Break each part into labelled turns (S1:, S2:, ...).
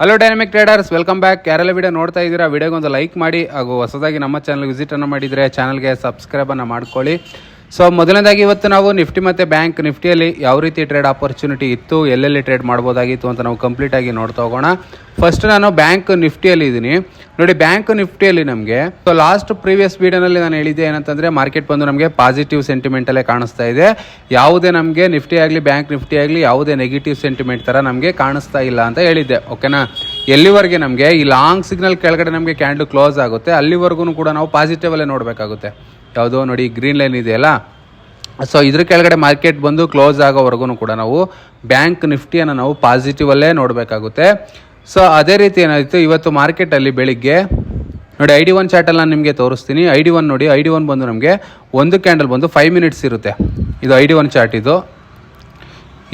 S1: Hello dynamic traders welcome back ಯಾರೆಲ್ಲ video ನೋಡ್ತಾ ಇದ್ದೀರಾ ವಿಡಿಯೋಗೆ ಒಂದು ಲೈಕ್ ಮಾಡಿ ಹಾಗೂ ಹೊಸದಾಗಿ ನಮ್ಮ ಚಾನಲ್ಗೆ ವಿಸಿಟನ್ನು ಮಾಡಿದರೆ ಚಾನಲ್ಗೆ ಸಬ್ಸ್ಕ್ರೈಬನ್ನು ಮಾಡ್ಕೊಳ್ಳಿ. ಸೊ ಮೊದಲನೇದಾಗಿ ಇವತ್ತು ನಾವು ನಿಫ್ಟಿ ಮತ್ತು ಬ್ಯಾಂಕ್ ನಿಫ್ಟಿಯಲ್ಲಿ ಯಾವ ರೀತಿ ಟ್ರೇಡ್ ಆಪರ್ಚುನಿಟಿ ಇತ್ತು, ಎಲ್ಲೆಲ್ಲಿ ಟ್ರೇಡ್ ಮಾಡ್ಬೋದಾಗಿತ್ತು ಅಂತ ನಾವು ಕಂಪ್ಲೀಟಾಗಿ ನೋಡ್ತಾ ಹೋಗೋಣ. ಫಸ್ಟ್ ನಾನು ಬ್ಯಾಂಕ್ ನಿಫ್ಟಿಯಲ್ಲಿ ಇದ್ದೀನಿ. ನೋಡಿ, ಬ್ಯಾಂಕ್ ನಿಫ್ಟಿಯಲ್ಲಿ ನಮಗೆ ಸೊ ಲಾಸ್ಟ್ ಪ್ರೀವಿಯಸ್ ವೀಡಿಯೋನಲ್ಲಿ ನಾನು ಹೇಳಿದ್ದೆ ಏನಂತಂದರೆ ಮಾರ್ಕೆಟ್ ಬಂದು ನಮಗೆ ಪಾಸಿಟಿವ್ ಸೆಂಟಿಮೆಂಟಲ್ಲೇ ಕಾಣಿಸ್ತಾ ಇದೆ. ಯಾವುದೇ ನಮಗೆ ನಿಫ್ಟಿ ಆಗಲಿ, ಬ್ಯಾಂಕ್ ನಿಫ್ಟಿ ಆಗಲಿ, ಯಾವುದೇ ನೆಗೆಟಿವ್ ಸೆಂಟಿಮೆಂಟ್ ಥರ ನಮಗೆ ಕಾಣಿಸ್ತಾ ಇಲ್ಲ ಅಂತ ಹೇಳಿದ್ದೆ ಓಕೆನಾ ಎಲ್ಲಿವರೆಗೆ ನಮಗೆ, ಈ ಲಾಂಗ್ ಸಿಗ್ನಲ್ ಕೆಳಗಡೆ ನಮಗೆ ಕ್ಯಾಂಡಲ್ ಕ್ಲೋಸ್ ಆಗುತ್ತೆ, ಅಲ್ಲಿವರೆಗೂ ಕೂಡ ನಾವು ಪಾಸಿಟಿವಲ್ಲೇ ನೋಡಬೇಕಾಗುತ್ತೆ. ಯಾವುದೋ ನೋಡಿ ಗ್ರೀನ್ ಲೈನ್ ಇದೆಯಲ್ಲ ಸೊ ಇದ್ರ ಕೆಳಗಡೆ ಮಾರ್ಕೆಟ್ ಬಂದು ಕ್ಲೋಸ್ ಆಗೋವರೆಗೂ ಕೂಡ ನಾವು ಬ್ಯಾಂಕ್ ನಿಫ್ಟಿಯನ್ನು ನಾವು ಪಾಸಿಟಿವಲ್ಲೇ ನೋಡಬೇಕಾಗುತ್ತೆ. ಸೊ ಅದೇ ರೀತಿ ಏನಾಯಿತು? ಇವತ್ತು ಮಾರ್ಕೆಟಲ್ಲಿ ಬೆಳಿಗ್ಗೆ ನೋಡಿ ಐ ಡಿ ಒನ್ ಚಾರ್ಟಲ್ಲಿ ನಾನು ನಿಮಗೆ ತೋರಿಸ್ತೀನಿ. ಐ ಡಿ ಒನ್ ನೋಡಿ ಐ ಡಿ ಒನ್ ಬಂದು ನಮಗೆ ಒಂದು ಕ್ಯಾಂಡಲ್ ಬಂದು ಫೈವ್ ಮಿನಿಟ್ಸ್ ಇರುತ್ತೆ. ಇದು ಐ ಡಿ ಒನ್ ಚಾರ್ಟ್ ಇದು.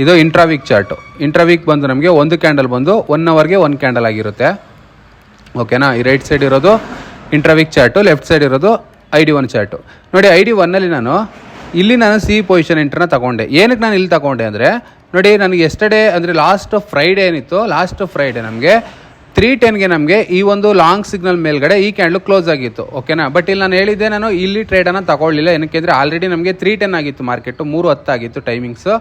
S1: ಇದು ಇಂಟ್ರಾವೀಕ್ ಚಾರ್ಟು ಇಂಟ್ರಾವೀಕ್ ಬಂದು ನಮಗೆ ಒಂದು ಕ್ಯಾಂಡಲ್ ಬಂದು ಒನ್ ಅವರ್ಗೆ ಒಂದು ಕ್ಯಾಂಡಲ್ ಆಗಿರುತ್ತೆ. ಓಕೆನಾ ಈ ರೈಟ್ ಸೈಡ್ ಇರೋದು ಇಂಟ್ರಾವೀಕ್ ಚಾರ್ಟು ಲೆಫ್ಟ್ ಸೈಡ್ ಇರೋದು ಐ ಡಿ ಒನ್ ಚಾರ್ಟು. ನೋಡಿ, ಐ ಡಿ ಒನ್ನಲ್ಲಿ ನಾನು ಇಲ್ಲಿ ನಾನು ಸಿ ಪೊಸಿಷನ್ ಎಂಟ್ರನ್ನ ತಗೊಂಡೆ. ಏನಕ್ಕೆ ನಾನು ಇಲ್ಲಿ ತಗೊಂಡೆ ಅಂದರೆ, ನೋಡಿ, ನನಗೆ ಎಸ್ಟರ್ಡೇ ಅಂದರೆ ಲಾಸ್ಟ್ ಫ್ರೈಡೇ ಏನಿತ್ತು ಲಾಸ್ಟ್ ಫ್ರೈಡೇ ನಮಗೆ ತ್ರೀ ಟೆನ್ಗೆ ನಮಗೆ ಈ ಒಂದು ಲಾಂಗ್ ಸಿಗ್ನಲ್ ಮೇಲ್ಗಡೆ ಈ ಕ್ಯಾಂಡ್ಲು ಕ್ಲೋಸ್ ಆಗಿತ್ತು ಓಕೆನಾ ಬಟ್ ಇಲ್ಲಿ ನಾನು ಹೇಳಿದ್ದೆ ನಾನು ಇಲ್ಲಿ ಟ್ರೇಡನ್ನು ತಗೊಳ್ಳಿಲ್ಲ. ಏನಕ್ಕೆ ಅಂದರೆ ಆಲ್ರೆಡಿ ನಮಗೆ ತ್ರೀ ಟೆನ್ ಆಗಿತ್ತು ಮಾರ್ಕೆಟು ಮೂರು ಹತ್ತಾಗಿತ್ತು ಟೈಮಿಂಗ್ಸು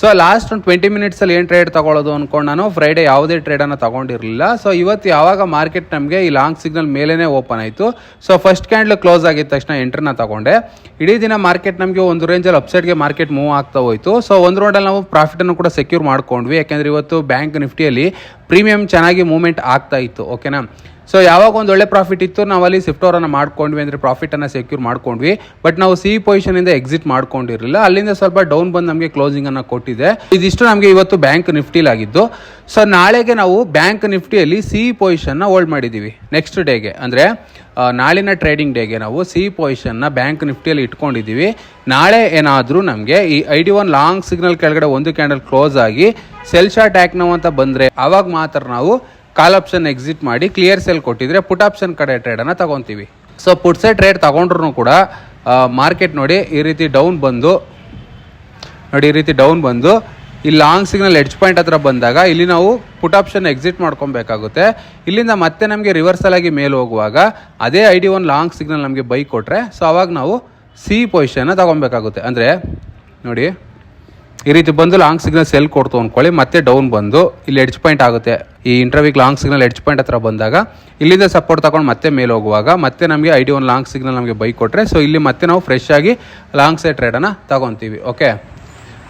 S1: ಸೊ ಲಾಸ್ಟ್ ಒಂದು ಟ್ವೆಂಟಿ ಮಿನಿಟ್ಸಲ್ಲಿ ಏನು ಟ್ರೇಡ್ ತೊಗೊಳ್ಳೋದು ಅಂದ್ಕೊಂಡು ನಾನು ಫ್ರೈಡೇ ಯಾವುದೇ ಟ್ರೇಡನ್ನು ತಗೊಂಡಿರಲಿಲ್ಲ. ಸೊ ಇವತ್ತು ಯಾವಾಗ ಮಾರ್ಕೆಟ್ ನಮಗೆ ಈ ಲಾಂಗ್ ಸಿಗ್ನಲ್ ಮೇಲೇ ಓಪನ್ ಆಯಿತು. ಸೊ ಫಸ್ಟ್ ಕ್ಯಾಂಡ್ಲ್ ಕ್ಲೋಸ್ ಆಗಿದ ತಕ್ಷಣ ಎಂಟ್ರನ್ನ ತಗೊಂಡೆ. ಇಡೀ ದಿನ ಮಾರ್ಕೆಟ್ ನಮಗೆ ಒಂದು ರೇಂಜಲ್ಲಿ ಅಪ್ಸೈಡ್ಗೆ ಮಾರ್ಕೆಟ್ ಮೂವ್ ಆಗ್ತಾ ಹೋಯಿತು. ಸೊ ಒಂದು ರೌಂಡಲ್ಲಿ ನಾವು ಪ್ರಾಫಿಟನ್ನು ಕೂಡ ಸೆಕ್ಯೂರ್ ಮಾಡ್ಕೊಂಡ್ವಿ. ಯಾಕೆಂದರೆ ಇವತ್ತು ಬ್ಯಾಂಕ್ ನಿಫ್ಟಿಯಲ್ಲಿ ಪ್ರೀಮಿಯಂ ಚೆನ್ನಾಗಿ ಮೂವ್ಮೆಂಟ್ ಆಗ್ತಾ ಇತ್ತು, ಓಕೆನಾ? ಸೊ ಯಾವಾಗ ಒಂದು ಒಳ್ಳೆ ಪ್ರಾಫಿಟ್ ಇತ್ತು, ನಾವು ಅಲ್ಲಿ ಸ್ವಿಫ್ಟ್ ಓವರನ್ನು ಮಾಡ್ಕೊಂಡ್ವಿ, ಅಂದರೆ ಪ್ರಾಫಿಟನ್ನು ಸೆಕ್ಯೂರ್ ಮಾಡ್ಕೊಂಡ್ವಿ. ಬಟ್ ನಾವು ಸಿ ಪೊಸಿಷನಿಂದ ಎಕ್ಸಿಟ್ ಮಾಡ್ಕೊಂಡಿರಲಿಲ್ಲ. ಅಲ್ಲಿಂದ ಸ್ವಲ್ಪ ಡೌನ್ ಬಂದು ನಮಗೆ ಕ್ಲೋಸಿಂಗನ್ನು ಕೊಟ್ಟಿದೆ. ಇದಿಷ್ಟು ನಮಗೆ ಇವತ್ತು ಬ್ಯಾಂಕ್ ನಿಫ್ಟಿಲಾಗಿದ್ದು ಸೊ ನಾಳೆಗೆ ನಾವು ಬ್ಯಾಂಕ್ ನಿಫ್ಟಿಯಲ್ಲಿ ಸಿ ಪೊಸಿಷನ್ನ ಹೋಲ್ಡ್ ಮಾಡಿದ್ದೀವಿ ನೆಕ್ಸ್ಟ್ ಡೇಗೆ ಅಂದರೆ ನಾಳಿನ ಟ್ರೇಡಿಂಗ್ ಡೇಗೆ ನಾವು ಸಿ ಪೊಸಿಷನ್ನ ಬ್ಯಾಂಕ್ ನಿಫ್ಟಿಯಲ್ಲಿ ಇಟ್ಕೊಂಡಿದ್ದೀವಿ. ನಾಳೆ ಏನಾದರೂ ನಮಗೆ ಈ I D one long signal ಕೆಳಗಡೆ ಒಂದು ಕ್ಯಾಂಡಲ್ ಕ್ಲೋಸ್ ಆಗಿ ಸೆಲ್ ಶಾರ್ಟ್ ಆ್ಯಕ್ ನಾವು ಅಂತ ಬಂದರೆ ಆವಾಗ ಮಾತ್ರ ನಾವು ಕಾಲ್ ಆಪ್ಷನ್ ಎಕ್ಸಿಟ್ ಮಾಡಿ ಕ್ಲಿಯರ್ ಸೆಲ್ ಕೊಟ್ಟಿದ್ರೆ ಪುಟ್ ಆಪ್ಷನ್ ಕಡೆ ಟ್ರೇಡನ್ನು ತಗೊತೀವಿ. ಸೊ ಪುಟ್ಸೆ ಟ್ರೇಡ್ ತಗೊಂಡ್ರು ಕೂಡ ಮಾರ್ಕೆಟ್ ನೋಡಿ ಈ ರೀತಿ ಡೌನ್ ಬಂದು, ನೋಡಿ ಈ ರೀತಿ ಡೌನ್ ಬಂದು ಈ ಲಾಂಗ್ ಸಿಗ್ನಲ್ ಎಡ್ಜ್ ಪಾಯಿಂಟ್ ಹತ್ರ ಬಂದಾಗ ಇಲ್ಲಿ ನಾವು ಪುಟ್ ಆಪ್ಷನ್ ಎಕ್ಸಿಟ್ ಮಾಡ್ಕೊಬೇಕಾಗುತ್ತೆ. ಇಲ್ಲಿಂದ ಮತ್ತೆ ನಮಗೆ ರಿವರ್ಸಲ್ ಆಗಿ ಮೇಲೆ ಹೋಗುವಾಗ ಅದೇ I D one long signal ನಮಗೆ ಬೈಕ್ ಕೊಟ್ಟರೆ ಸೊ ಅವಾಗ ನಾವು ಸಿ ಪೊಸಿಷನ್ನ ತಗೊಬೇಕಾಗುತ್ತೆ. ಅಂದರೆ ನೋಡಿ, ಈ ರೀತಿ ಬಂದು ಲಾಂಗ್ ಸಿಗ್ನಲ್ ಸೆಲ್ ಕೊಡ್ತು ಅಂದ್ಕೊಳ್ಳಿ ಮತ್ತೆ ಡೌನ್ ಬಂದು ಇಲ್ಲಿ ಎಡ್ಜ್ ಪಾಯಿಂಟ್ ಆಗುತ್ತೆ. ಈ ಇಂಟರ್ವ್ಯೂಗೆ ಲಾಂಗ್ ಸಿಗ್ನಲ್ ಎಡ್ಜ್ ಪಾಯಿಂಟ್ ಹತ್ರ ಬಂದಾಗ ಇಲ್ಲಿಂದ ಸಪೋರ್ಟ್ ತಗೊಂಡು ಮತ್ತೆ ಮೇಲೆ ಹೋಗುವಾಗ ಮತ್ತೆ ನಮಗೆ I D one long signal ನಮಗೆ ಬೈಕ್ ಕೊಟ್ಟರೆ ಸೊ ಇಲ್ಲಿ ಮತ್ತೆ ನಾವು ಫ್ರೆಶ್ ಆಗಿ ಲಾಂಗ್ ಸೈಡ್ ಟ್ರೇಡನ್ನು ತಗೊತೀವಿ ಓಕೆ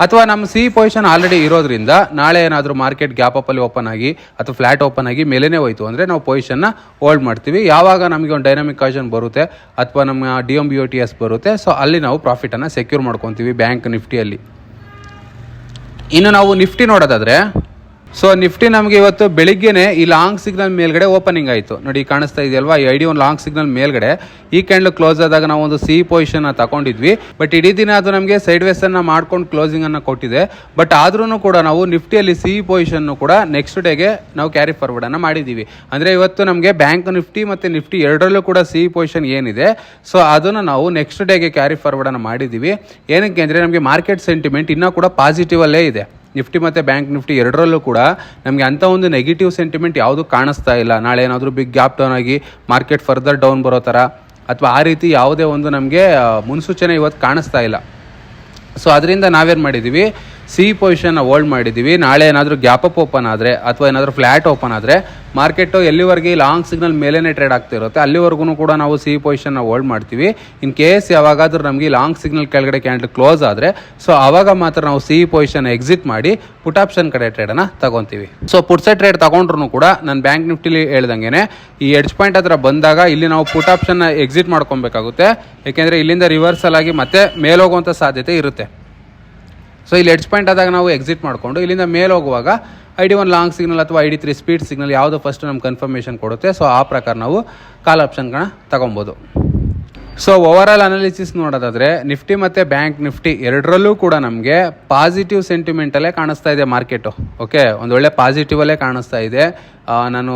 S1: ಅಥವಾ ನಮ್ಮ ಸಿ ಪೊಸಿಷನ್ ಆಲ್ರೆಡಿ ಇರೋದ್ರಿಂದ ನಾಳೆ ಏನಾದರೂ ಮಾರ್ಕೆಟ್ ಗ್ಯಾಪ್ ಅಪ್ಪಲ್ಲಿ ಓಪನ್ ಆಗಿ ಅಥವಾ ಫ್ಲಾಟ್ ಓಪನ್ ಆಗಿ ಮೇಲೇ ಹೋಯ್ತು ಅಂದರೆ ನಾವು ಪೊಸಿಷನ್ನ ಹೋಲ್ಡ್ ಮಾಡ್ತೀವಿ. ಯಾವಾಗ ನಮಗೆ ಒಂದು ಡೈನಾಮಿಕ್ ಕಾಷನ್ ಬರುತ್ತೆ ಅಥವಾ ನಮ್ಮ D M B O T S ಬರುತ್ತೆ ಸೊ ಅಲ್ಲಿ ನಾವು ಪ್ರಾಫಿಟನ್ನು ಸೆಕ್ಯೂರ್ ಮಾಡ್ಕೊತೀವಿ ಬ್ಯಾಂಕ್ ನಿಫ್ಟಿಯಲ್ಲಿ. ಇನ್ನು ನಾವು ನಿಫ್ಟಿ ನೋಡೋದಾದ್ರೆ ಸೊ ನಿಫ್ಟಿ ನಮಗೆ ಇವತ್ತು ಬೆಳಿಗ್ಗೆನೆ ಈ ಲಾಂಗ್ ಸಿಗ್ನಲ್ ಮೇಲ್ಗಡೆ ಓಪನಿಂಗ್ ಆಯಿತು. ನೋಡಿ, ಕಾಣಿಸ್ತಾ ಇದೆಯಲ್ವಾ? ಈ ಐಡಿ ಒಂದು ಲಾಂಗ್ ಸಿಗ್ನಲ್ ಮೇಲ್ಗಡೆ. ಈ ಕ್ಯಾಂಡ್ಲ್ ಕ್ಲೋಸ್ ಆದಾಗ ನಾವು ಒಂದು ಸಿ ಪೊಸಿಷನ್ ತಗೊಂಡಿದ್ವಿ. ಬಟ್ ಇಡೀ ದಿನ ಅದು ನಮಗೆ ಸೈಡ್ ವೇಸ್ ಅನ್ನ ಮಾಡ್ಕೊಂಡು ಕ್ಲೋಸಿಂಗ್ ಅನ್ನ ಕೊಟ್ಟಿದೆ. ಬಟ್ ಆದ್ರೂ ಕೂಡ ನಾವು ನಿಫ್ಟಿಯಲ್ಲಿ ಸಿ ಪೊಸಿಷನ್ ಕೂಡ ನೆಕ್ಸ್ಟ್ ಡೇಗೆ ನಾವು ಕ್ಯಾರಿ ಫಾರ್ವರ್ಡ್ ಅನ್ನ ಮಾಡಿದೀವಿ ಅಂದ್ರೆ ಇವತ್ತು ನಮಗೆ ಬ್ಯಾಂಕ್ ನಿಫ್ಟಿ ಮತ್ತೆ ನಿಫ್ಟಿ ಎರಡರಲ್ಲೂ ಕೂಡ ಸಿ ಪೊಸಿಷನ್ ಏನಿದೆ. ಸೊ ಅದನ್ನು ನಾವು ನೆಕ್ಸ್ಟ್ ಡೇಗೆ ಕ್ಯಾರಿ ಫಾರ್ವರ್ಡ್ ಅನ್ನ ಮಾಡಿದೀವಿ ಏನಕ್ಕೆ ಅಂದ್ರೆ ನಮಗೆ ಮಾರ್ಕೆಟ್ ಸೆಂಟಿಮೆಂಟ್ ಇನ್ನೂ ಕೂಡ ಪಾಸಿಟಿವ್ ಅಲ್ಲೇ ಇದೆ. ನಿಫ್ಟಿ ಮತ್ತು ಬ್ಯಾಂಕ್ ನಿಫ್ಟಿ ಎರಡರಲ್ಲೂ ಕೂಡ ನಮಗೆ ಅಂಥ ಒಂದು ನೆಗೆಟಿವ್ ಸೆಂಟಿಮೆಂಟ್ ಯಾವುದು ಕಾಣಿಸ್ತಾ ಇಲ್ಲ. ನಾಳೆ ಏನಾದರೂ ಬಿಗ್ ಗ್ಯಾಪ್ ಡೌನ್ ಆಗಿ ಮಾರ್ಕೆಟ್ ಫರ್ದರ್ ಡೌನ್ ಬರೋ ಥರ ಅಥವಾ ಆ ರೀತಿ ಯಾವುದೇ ಒಂದು ನಮಗೆ ಮುನ್ಸೂಚನೆ ಇವತ್ತು ಕಾಣಿಸ್ತಾ ಇಲ್ಲ. ಸೊ ಅದರಿಂದ ನಾವೇನು ಮಾಡಿದ್ದೀವಿ ಸಿ ಪೊಸಿಷನ್ನ ಹೋಲ್ಡ್ ಮಾಡಿದ್ದೀವಿ ನಾಳೆ ಏನಾದರೂ ಗ್ಯಾಪ್ ಅಪ್ ಓಪನ್ ಆದರೆ ಅಥವಾ ಏನಾದರೂ ಫ್ಲ್ಯಾಟ್ ಓಪನ್ ಆದರೆ ಮಾರ್ಕೆಟು ಎಲ್ಲಿವರೆಗೆ ಲಾಂಗ್ ಸಿಗ್ನಲ್ ಮೇಲೇ ಟ್ರೇಡ್ ಆಗ್ತಿರುತ್ತೆ ಅಲ್ಲಿವರೆಗೂ ಕೂಡ ನಾವು ಸಿ ಪೊಸಿಷನ್ನ ಹೋಲ್ಡ್ ಮಾಡ್ತೀವಿ. ಇನ್ ಕೇಸ್ ಯಾವಾಗಾದರೂ ನಮಗೆ ಲಾಂಗ್ ಸಿಗ್ನಲ್ ಕೆಳಗಡೆ ಕ್ಯಾಂಡಲ್ ಕ್ಲೋಸ್ ಆದರೆ ಸೊ ಆವಾಗ ಮಾತ್ರ ನಾವು ಸಿ ಪೊಸಿಷನ್ ಎಕ್ಸಿಟ್ ಮಾಡಿ ಪುಟ್ ಆಪ್ಷನ್ ಕಡೆ ಟ್ರೇಡನ್ನು ತಗೊತೀವಿ. ಸೊ ಪುಟ್ಸೆ ಟ್ರೇಡ್ ತಗೊಂಡ್ರು ಕೂಡ ನಾನು ಬ್ಯಾಂಕ್ ನಿಫ್ಟಿಲಿ ಹೇಳ್ದಂಗೆ ಈ ಎಡ್ಜ್ ಪಾಯಿಂಟ್ ಹತ್ರ ಬಂದಾಗ ಇಲ್ಲಿ ನಾವು ಪುಟ್ ಆಪ್ಷನ್ನ ಎಕ್ಸಿಟ್ ಮಾಡ್ಕೊಬೇಕಾಗುತ್ತೆ. ಏಕೆಂದರೆ ಇಲ್ಲಿಂದ ರಿವರ್ಸಲ್ ಆಗಿ ಮತ್ತೆ ಮೇಲೋಗುವಂಥ ಸಾಧ್ಯತೆ ಇರುತ್ತೆ. ಸೊ ಇಲ್ಲಿ ಎಡ್ಜ್ ಪಾಯಿಂಟ್ ಆದಾಗ ನಾವು ಎಕ್ಸಿಟ್ ಮಾಡಿಕೊಂಡು, ಇಲ್ಲಿಂದ ಮೇಲೆ ಹೋಗುವಾಗ I D one long signal ಅಥವಾ I D three speed signal ಯಾವುದು ಫಸ್ಟ್ ನಮ್ಗೆ ಕನ್ಫರ್ಮೇಷನ್ ಕೊಡುತ್ತೆ. ಸೊ ಆ ಪ್ರಕಾರ ನಾವು ಕಾಲ್ ಆಪ್ಷನ್ಗಳನ್ನ ತಗೊಬೋದು. ಸೊ ಓವರ್ ಆಲ್ ಅನಾಲಿಸಿಸ್ ನೋಡೋದಾದ್ರೆ, ನಿಫ್ಟಿ ಮತ್ತೆ ಬ್ಯಾಂಕ್ ನಿಫ್ಟಿ ಎರಡರಲ್ಲೂ ಕೂಡ ನಮಗೆ ಪಾಸಿಟಿವ್ ಸೆಂಟಿಮೆಂಟಲ್ಲೇ ಕಾಣಿಸ್ತಾ ಇದೆ ಮಾರ್ಕೆಟು. ಓಕೆ ಒಂದೊಳ್ಳೆ ಪಾಸಿಟಿವ್ ಅಲ್ಲೇ ಕಾಣಿಸ್ತಾ ಇದೆ. ನಾನು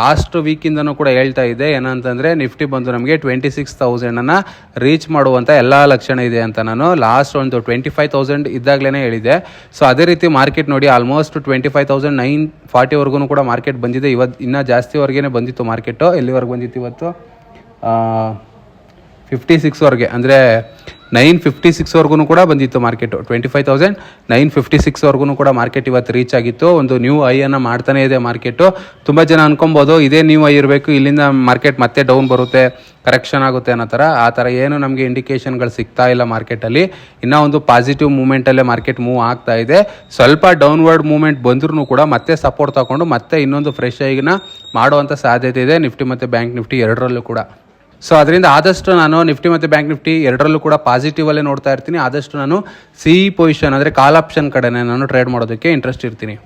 S1: ಲಾಸ್ಟ್ ವೀಕಿಂದನೂ ಕೂಡ ಹೇಳ್ತಾ ಇದ್ದೆ, ಏನಂತಂದರೆ ನಿಫ್ಟಿ ಬಂದು ನಮಗೆ ಟ್ವೆಂಟಿ ಸಿಕ್ಸ್ ತೌಸಂಡನ್ನು ರೀಚ್ ಮಾಡುವಂಥ ಎಲ್ಲ ಲಕ್ಷಣ ಇದೆ ಅಂತ ನಾನು ಲಾಸ್ಟ್ ಒಂದು ಟ್ವೆಂಟಿ ಫೈವ್ ತೌಸಂಡ್ ಇದ್ದಾಗಲೇ ಹೇಳಿದೆ ಸೊ ಅದೇ ರೀತಿ ಮಾರ್ಕೆಟ್ ನೋಡಿ almost twenty five thousand nine ಫಾರ್ಟಿವರೆಗೂ ಕೂಡ ಮಾರ್ಕೆಟ್ ಬಂದಿದೆ. ಇವತ್ತು ಇನ್ನೂ ಜಾಸ್ತಿವರೆಗೇ ಬಂದಿತ್ತು ಮಾರ್ಕೆಟು. ಎಲ್ಲಿವರೆಗೆ ಬಂದಿತ್ತು ಇವತ್ತು? ಫಿಫ್ಟಿ ಸಿಕ್ಸ್ವರೆಗೆ ಅಂದರೆ ನೈನ್ ಫಿಫ್ಟಿ ಸಿಕ್ಸ್ವರೆಗೂ ಕೂಡ ಬಂದಿತ್ತು market twenty five thousand nine fifty ಸಿಕ್ಸ್ವರೆಗೂ ಕೂಡ ಮಾರ್ಕೆಟ್ ಇವತ್ತು ರೀಚ್ ಆಗಿತ್ತು. ಒಂದು ನ್ಯೂ ಐಯನ್ನು ಮಾಡ್ತಾನೇ ಇದೆ ಮಾರ್ಕೆಟು ತುಂಬ ಜನ ಅನ್ಕೊಬೋದು, ಇದೇ ನ್ಯೂ ಐ ಇರಬೇಕು, ಇಲ್ಲಿಂದ ಮಾರ್ಕೆಟ್ ಮತ್ತೆ ಡೌನ್ ಬರುತ್ತೆ ಕರೆಕ್ಷನ್ ಆಗುತ್ತೆ ಅನ್ನೋ ಥರ. ಆ ಥರ ಏನು ನಮಗೆ ಇಂಡಿಕೇಷನ್ಗಳು ಸಿಗ್ತಾ ಇಲ್ಲ ಮಾರ್ಕೆಟಲ್ಲಿ ಇನ್ನೂ ಒಂದು ಪಾಸಿಟಿವ್ ಮೂಮೆಂಟಲ್ಲೇ ಮಾರ್ಕೆಟ್ ಮೂವ್ ಆಗ್ತಾ ಇದೆ. ಸ್ವಲ್ಪ ಡೌನ್ವರ್ಡ್ ಮೂಮೆಂಟ್ ಬಂದ್ರೂ ಕೂಡ ಮತ್ತೆ ಸಪೋರ್ಟ್ ತಗೊಂಡು ಮತ್ತೆ ಇನ್ನೊಂದು ಫ್ರೆಶ್ ಆಗಿನ ಮಾಡುವಂಥ ಸಾಧ್ಯತೆ ಇದೆ. ನಿಫ್ಟಿ ಮತ್ತು ಬ್ಯಾಂಕ್ ನಿಫ್ಟಿ ಎರಡರಲ್ಲೂ ಕೂಡ. ಸೊ ಅದರಿಂದ ಆದಷ್ಟು ನಾನು ನಿಫ್ಟಿ ಮತ್ತು ಬ್ಯಾಂಕ್ ನಿಫ್ಟಿ ಎರಡರಲ್ಲೂ ಕೂಡ ಪಾಸಿಟಿವ್ ಅಲ್ಲೇ ನೋಡ್ತಾ ಇರ್ತೀನಿ. ಆದಷ್ಟು ನಾನು ಸಿ ಪೊಸಿಷನ್ ಅಂದರೆ ಕಾಲ್ ಆಪ್ಷನ್ ಕಡೆನೇ ನಾನು ಟ್ರೇಡ್ ಮಾಡೋದಕ್ಕೆ ಇಂಟ್ರೆಸ್ಟ್ ಇರ್ತೀನಿ.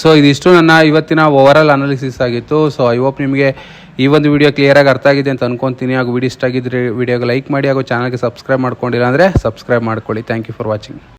S1: ಸೊ ಇದಿಷ್ಟು ನನ್ನ ಇವತ್ತಿನ ಓವರ್ ಆಲ್ ಅನಾಲಿಸಿಸ್ ಆಗಿತ್ತು. ಸೊ ಐ ಹೋಪ್ ನಿಮಗೆ ಈ ಒಂದು ವಿಡಿಯೋ ಕ್ಲಿಯರಾಗಿ ಅರ್ಥ ಆಗಿದೆ ಅಂತ ಅನ್ಕೊತೀನಿ. ಹಾಗೂ ವಿಡಿಯೋ ಇಷ್ಟ ಆಗಿದ್ರೆ ವಿಡಿಯೋಗೆ ಲೈಕ್ ಮಾಡಿ ಹಾಗೂ ಚಾನಲ್ಗೆ ಸಬ್ಸ್ಕ್ರೈಬ್ ಮಾಡ್ಕೊಂಡಿಲ್ಲ ಅಂದರೆ ಸಬ್ಸ್ಕ್ರೈಬ್ ಮಾಡ್ಕೊಳ್ಳಿ. Thank you for watching